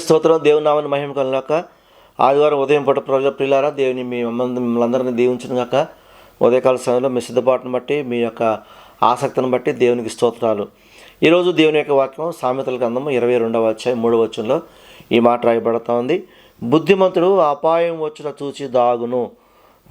స్తోత్రం. దేవుని నామని మహిమ కలగాక. ఆదివారం ఉదయం పూట ప్రజల ప్రియులారా దేవుని మీ మిమ్మల్ని అందరినీ దీవించిన గాక. ఉదయకాల సమయంలో మీ సిద్ధపాటును బట్టి మీ యొక్క ఆసక్తిని బట్టి దేవునికి స్తోత్రాలు. ఈరోజు దేవుని యొక్క వాక్యం సామెతల గ్రంథము ఇరవై రెండవ అధ్యాయం మూడవ వచ్చంలో ఈ మాట రాయబడతా ఉంది. బుద్ధిమంతుడు అపాయం వచ్చిన చూచి దాగును.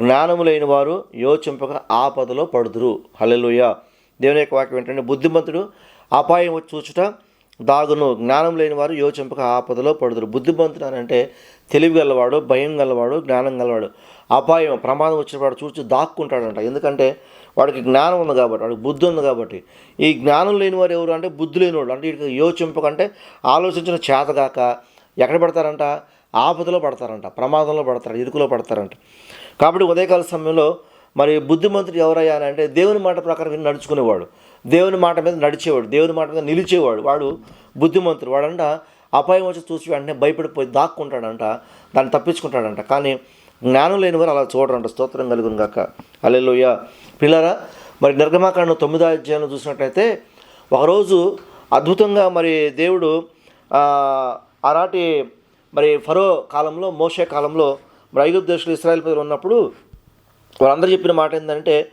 జ్ఞానము లేని వారు యోచింపక ఆపదలో పడుదురు. హలెలుయ దేవుని యొక్క వాక్యం ఏంటంటే బుద్ధిమంతుడు అపాయం వచ్చి చూచుట దాగును జ్ఞానం లేని వారు యోచింపక ఆపదలో పడుదురు. బుద్ధిమంతుడు అని అంటే తెలివి గలవాడు భయం గలవాడు జ్ఞానం గలవాడు. అపాయం ప్రమాదం వచ్చినవాడు చూసి దాక్కుంటాడంట. ఎందుకంటే వాడికి జ్ఞానం ఉంది కాబట్టి వాడికి బుద్ధి ఉంది కాబట్టి. ఈ జ్ఞానం లేని వారు ఎవరు అంటే బుద్ధి లేనివాడు. అంటే వీడికి యోచింపకంటే ఆలోచించిన చేతగాక ఎక్కడ పడతారంట? ఆపదలో పడతారంట ప్రమాదంలో పడతారు ఇరుకులో పడతారంట. కాబట్టి ఉదయకాల సమయంలో మరి బుద్ధిమంతుడు ఎవరయ్యా అని అంటే దేవుని మాట ప్రకారం నడుచుకునేవాడు. దేవుని మాట మీద నడిచేవాడు దేవుని మాట మీద నిలిచేవాడు. వాడు బుద్ధిమంతుడు. వాడంట అపాయం వచ్చి చూసి వెంటనే భయపడిపోయి దాక్కుంటాడంట దాన్ని తప్పించుకుంటాడంట. కానీ జ్ఞానం లేని వారు అలా చూడరంట. స్తోత్రం కలుగును గాక. అల్లెలోయ పిల్లరా మరి నిర్గమాకాండం తొమ్మిదో అధ్యాయంలో చూసినట్టయితే ఒకరోజు అద్భుతంగా మరి దేవుడు అరాటి ఆనాటి మరి ఫరో కాలంలో మోషే కాలంలో మరి ఐగుప్తు దేశంలో ఇస్రాయల్ ప్రజలు ఉన్నప్పుడు వాళ్ళందరూ చెప్పిన మాట ఏంటంటే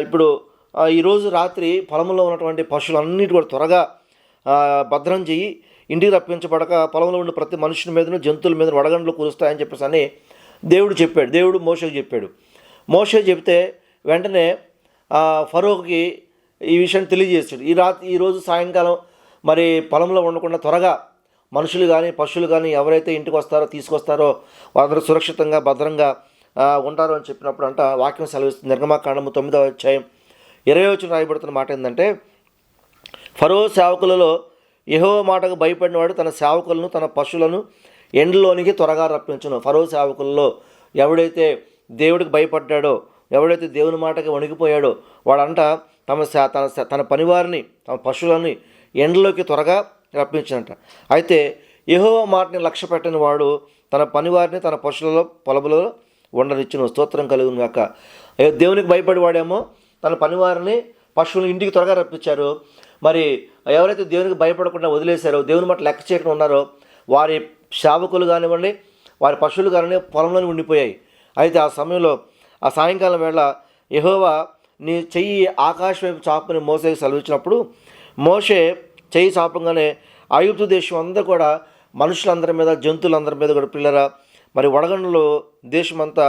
ఇప్పుడు ఈరోజు రాత్రి పొలంలో ఉన్నటువంటి పశువులన్నిటి కూడా త్వరగా భద్రం చేయి ఇంటికి రప్పించబడక పొలంలో ఉన్న ప్రతి మనుషుని మీదను జంతువుల మీద వడగండ్లు కురుస్తాయని చెప్పేసి అని దేవుడు చెప్పాడు. దేవుడు మోషకి చెప్పాడు. మోష చెప్తే వెంటనే ఆ, ఫరోకి ఈ విషయం తెలియజేశాడు. ఈ రాత్రి ఈరోజు సాయంకాలం మరి పొలంలో ఉండకుండా త్వరగా మనుషులు కానీ పశువులు కానీ ఎవరైతే ఇంటికి వస్తారో తీసుకొస్తారో వాళ్ళందరూ సురక్షితంగా భద్రంగా ఉంటారో ఉంటారు అని చెప్పినప్పుడు అంట వాక్యం సెలవిస్తుంది. నిర్గమాకాండము తొమ్మిదవ అధ్యాయం ఇరవై వచ్చిన రాయబడుతున్న మాట ఏంటంటే ఫరో సేవకులలో యహో మాటకు భయపడినవాడు తన సేవకులను తన పశువులను ఎండ్లోనికి త్వరగా రప్పించును. ఫరో సేవకులలో ఎవడైతే దేవుడికి భయపడ్డాడో ఎవడైతే దేవుని మాటకి వణిగిపోయాడో వాడంట తమ తన తన పనివారిని తమ పశువులని ఎండలోకి త్వరగా రప్పించినట. అయితే యహో మాటని లక్ష్య పెట్టని వాడు తన పనివారిని తన పశువులలో పొలములలో ఉండనిచ్చిన. స్తోత్రం కలుగును గాక. దేవునికి భయపడేవాడేమో తన పనివారిని పశువులు ఇంటికి త్వరగా రప్పించారు. మరి ఎవరైతే దేవునికి భయపడకుండా వదిలేశారో దేవుని మాట లెక్క చేయకుండా ఉన్నారో వారి శావకులు కానివ్వండి వారి పశువులు కానివ్వండి పొలంలోనే ఉండిపోయాయి. అయితే ఆ సమయంలో ఆ సాయంకాలం వేళ యహోవా నీ చెయ్యి ఆకాశం వైపు చాపుని మోసేకి సెలవిచ్చినప్పుడు మోసే చెయ్యి చాపంగానే ఐగుప్తు దేశం అంతా కూడా మనుషులందరి మీద జంతువులందరి మీద కూడా పిల్లరా మరి వడగండ్లు దేశమంతా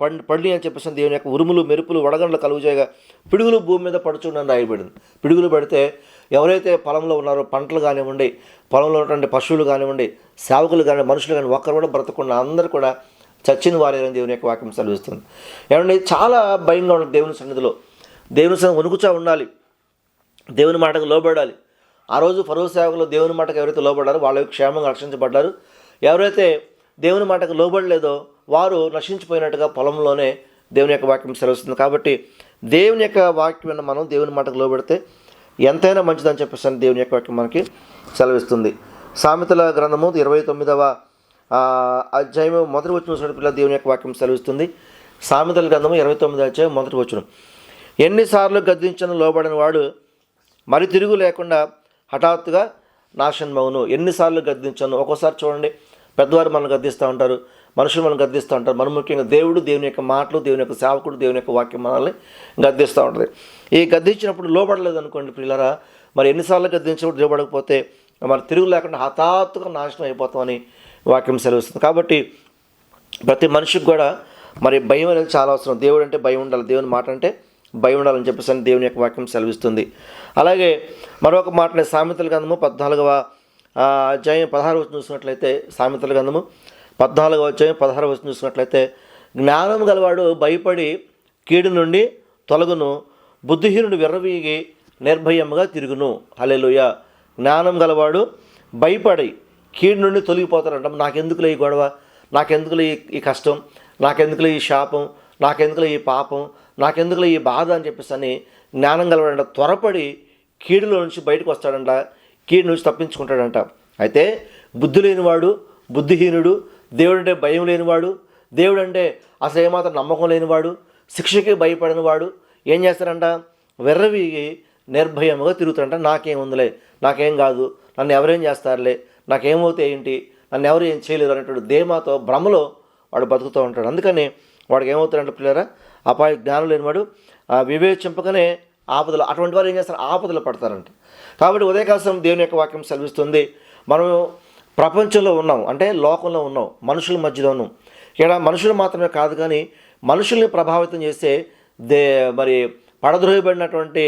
పండి పండి అని చెప్పేసి దేవుని యొక్క ఉరుములు మెరుపులు వడగండ్లు కలుగుచేయగా పిడుగులు భూమి మీద పడుచుండని రాయబడింది. పిడుగులు పడితే ఎవరైతే పొలంలో ఉన్నారో పంటలు కానివ్వండి పొలంలో ఉన్నటువంటి పశువులు కానివ్వండి సేవకులు కానీ మనుషులు కానీ ఒక్కరు కూడా బ్రతకుండా అందరూ కూడా చచ్చిన వారేనని దేవుని యొక్క వాక్యం సెలవిస్తుంది. ఏమంటే చాలా భయంగా ఉండదు దేవుని సన్నిధిలో. దేవుని సన్నిధి వణుకుచా ఉండాలి. దేవుని మాటకు లోబడాలి. ఆ రోజు ఫరో సేవకులు దేవుని మాటకు ఎవరైతే లోబడ్డారో వాళ్ళు క్షేమంగా రక్షించబడ్డారు. ఎవరైతే దేవుని మాటకు లోబడలేదో వారు నశించిపోయినట్టుగా పొలంలోనే దేవుని యొక్క వాక్యం సెలవుస్తుంది. కాబట్టి దేవుని యొక్క వాక్యం మనం దేవుని మాటకు లోబడితే ఎంతైనా మంచిదని చెప్పేసి అని దేవుని యొక్క వాక్యం మనకి సెలవిస్తుంది. సామెతల గ్రంథము ఇరవై తొమ్మిదవ అధ్యాయము మొదటి వచ్చిన పిల్ల దేవుని యొక్క వాక్యం సెలవిస్తుంది. సామెతల గ్రంథము ఇరవై తొమ్మిది అధ్యాయం మొదటి వచ్చిన ఎన్నిసార్లు గద్దించను లోబడిన వాడు మరి తిరుగు లేకుండా హఠాత్తుగా నాశనమవును. ఎన్నిసార్లు గద్దించాను? ఒక్కోసారి చూడండి. పెద్దవారు మనల్ని గద్దిస్తూ ఉంటారు. మనుషులు మనం గద్దిస్తూ ఉంటారు. మనం ముఖ్యంగా దేవుడు దేవుని యొక్క మాటలు దేవుని యొక్క సేవకుడు దేవుని యొక్క వాక్యం మనల్ని గద్దిస్తూ ఉంటుంది. ఈ గద్దించినప్పుడు లోబడలేదు అనుకోండి పిల్లరా మరి ఎన్నిసార్లు గద్దించినప్పుడు లోబడకపోతే మరి తిరుగు లేకుండా హఠాత్తుగా నాశనం అయిపోతామని వాక్యం సెలవుస్తుంది. కాబట్టి ప్రతి మనిషికి కూడా మరి భయం అనేది చాలా అవసరం. దేవుడు అంటే భయం ఉండాలి. దేవుని మాట అంటే భయం ఉండాలని చెప్పేసి అని దేవుని యొక్క వాక్యం సెలవిస్తుంది. అలాగే మరొక మాటనే సామెతల గంధము పద్నాలుగవ అధ్యాయం పదహారు వచ్చి చూసినట్లయితే సామెతల గంధము పద్నాలుగో అధ్యాయం పదహారు వచ్చిన చూసినట్లయితే జ్ఞానం గలవాడు భయపడి కీడు నుండి తొలగును బుద్ధిహీనుడు విర్రవీగి నిర్భయముగా తిరుగును. హల్లెలూయ. జ్ఞానం గలవాడు భయపడి కీడు నుండి తొలగిపోతారంట నాకెందుకులే ఈ గొడవ? నాకెందుకులే ఈ- ఈ కష్టం? నాకెందుకులే ఈ శాపం? నాకెందుకులే ఈ పాపం? నాకెందుకులే ఈ బాధ? అని చెప్పేసి అని జ్ఞానం గలవాడంట. త్వరపడి కీడులో నుంచి బయటకు వస్తాడంట. కీడు నుంచి తప్పించుకుంటాడంట. అయితే బుద్ధి లేనివాడు బుద్ధిహీనుడు దేవుడు అంటే భయం లేనివాడు దేవుడు అంటే అసలు ఏమాత్రం నమ్మకం లేనివాడు శిక్షకి భయపడిన వాడు ఏం చేస్తారంట? వెర్రవీగి నిర్భయముగా తిరుగుతారంట. నాకేం ఉందిలే నాకేం కాదు నన్ను ఎవరేం చేస్తారులే నాకేమవుతే ఏంటి నన్ను ఎవరు ఏం చేయలేరు అనేటువంటి ధీమాతో భ్రమలో వాడు బతుకుతూ ఉంటాడు. అందుకని వాడికి ఏమవుతాడంటే పిల్లరా? అపాయ జ్ఞానం లేనివాడు ఆ, వివేచింపకనే ఆపదలు అటువంటి వారు ఏం చేస్తారు? ఆపదలు పడతారంట. కాబట్టి ఉదయకాశం దేవుని యొక్క వాక్యం సెలవిస్తుంది. మనం ప్రపంచంలో ఉన్నాం. అంటే లోకంలో ఉన్నాం. మనుషుల మధ్యలో ఉన్నాం. ఇక్కడ మనుషులు మాత్రమే కాదు కానీ మనుషుల్ని ప్రభావితం చేసే దే మరి పడద్రోయబడినటువంటి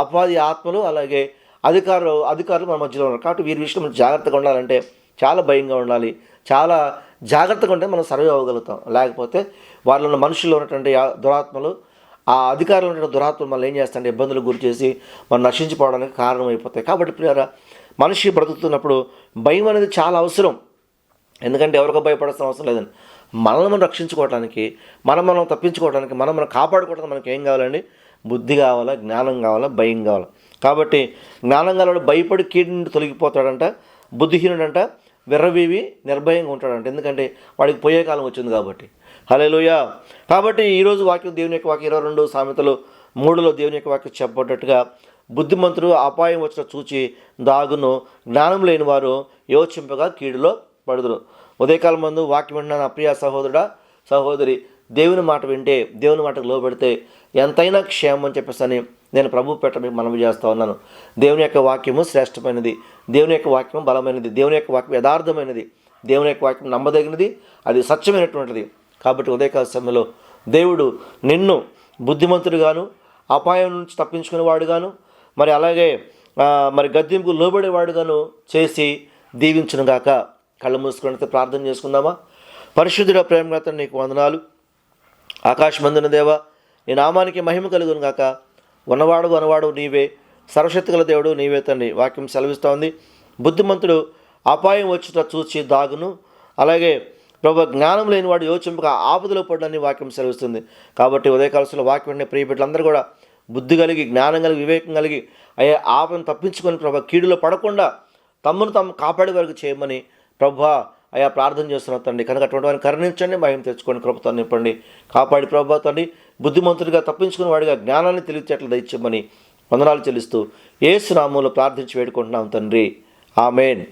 అపవాది ఆత్మలు అలాగే అధికారులు అధికారులు మన మధ్యలో ఉన్నారు. కాబట్టి వీరి విషయంలో మనం జాగ్రత్తగా ఉండాలంటే చాలా భయంగా ఉండాలి. చాలా జాగ్రత్తగా ఉంటే మనం సర్వే అవ్వగలుగుతాం. లేకపోతే వాళ్ళు ఉన్న మనుషుల్లో ఉన్నటువంటి దురాత్మలు ఆ అధికారులు ఉన్నటువంటి దురాత్మలు మనం ఏం చేస్తాయంటే ఇబ్బందులు గురి చేసి మనం నశించిపోవడానికి కారణం అయిపోతాయి కాబట్టి ప్రియారా మనిషి బ్రతుకుతున్నప్పుడు భయం అనేది చాలా అవసరం. ఎందుకంటే ఎవరికో భయపడాల్సిన అవసరం లేదండి. మనల్ని మనం రక్షించుకోవడానికి మనం మనం తప్పించుకోవడానికి మనం మనం కాపాడుకోవడానికి మనకి ఏం కావాలండి? బుద్ధి కావాలా జ్ఞానం కావాలా భయం కావాలా? కాబట్టి జ్ఞానం గలవాడు భయపడి కీడు నుండి తొలగిపోతాడంట బుద్ధిహీనుడంట విర్రవీవి నిర్భయంగా ఉంటాడంట. ఎందుకంటే వాడికి పోయే కాలం వచ్చింది కాబట్టి. హలోయ కాబట్టి ఈరోజు వాక్యం దేవుని యొక్క వాక్యం ఇరవై రెండు సామెతలు మూడులో దేవుని యొక్క వాక్యం చెప్పబడ్డట్టుగా బుద్ధిమంతుడు అపాయం వచ్చిన చూచి దాగును జ్ఞానం లేని వారు యోచింపగా కీడులో పడుదురు. ఉదయకాలం మందు వాక్యం విన్న నా ప్రియ సహోదరుడా సహోదరి దేవుని మాట వింటే దేవుని మాటకు లోబెడితే ఎంతైనా క్షేమం అని చెప్పేసి అని నేను ప్రభు పెట్ట మీకు మనవి చేస్తూ ఉన్నాను. దేవుని యొక్క వాక్యము శ్రేష్టమైనది. దేవుని యొక్క వాక్యం బలమైనది. దేవుని యొక్క వాక్యం యథార్థమైనది. దేవుని యొక్క వాక్యం నమ్మదగినది. అది సత్యమైనటువంటిది. కాబట్టి ఉదయకాల సమయంలో దేవుడు నిన్ను బుద్ధిమంతుడుగాను అపాయం నుంచి తప్పించుకునేవాడుగాను మరి అలాగే మరి గద్దెంపు లోబడేవాడుగాను చేసి దీవించునుగాక కళ్ళు మూసుకున్నట్టు ప్రార్థన చేసుకుందామా? పరిశుద్ధుడ ప్రేమగత నీకు వందనాలు. ఆకాశమందున దేవ నీ నామానికి మహిమ కలుగును గాక. ఉన్నవాడు అనవాడు నీవే. సర్వశక్తిగల దేవుడు నీవే తండ్రి. వాక్యం సెలవిస్తోంది. బుద్ధిమంతుడు అపాయం వచ్చుట చూచి దాగును. అలాగే ప్రభు జ్ఞానం లేనివాడు యోచింపుగా ఆపదలో పడని వాక్యం సెలవిస్తుంది. కాబట్టి ఉదయకాలసులో వాక్యం ఉండే ప్రియ బిడ్డలందరూ కూడా బుద్ధి కలిగి జ్ఞానం కలిగి వివేకం కలిగి అయ్యే ఆపను తప్పించుకొని ప్రభా కీడులో పడకుండా తమ్మును తమ్ము కాపాడే వరకు చేయమని ప్రభా అయా ప్రార్థన చేస్తున్న తండ్రి. కనుక అటువంటి వారిని కరుణించండి భయం తెచ్చుకొని కృపతో నింపండి. కాపాడి ప్రభా తండ్రి బుద్ధిమంతుడిగా తప్పించుకుని వాడిగా జ్ఞానాన్ని తెలియచేట్లు దయచేయమని వందనాలు చెల్లిస్తూ ఏసునామంలో ప్రార్థించి వేడుకుంటున్నాం తండ్రి. ఆమెన్.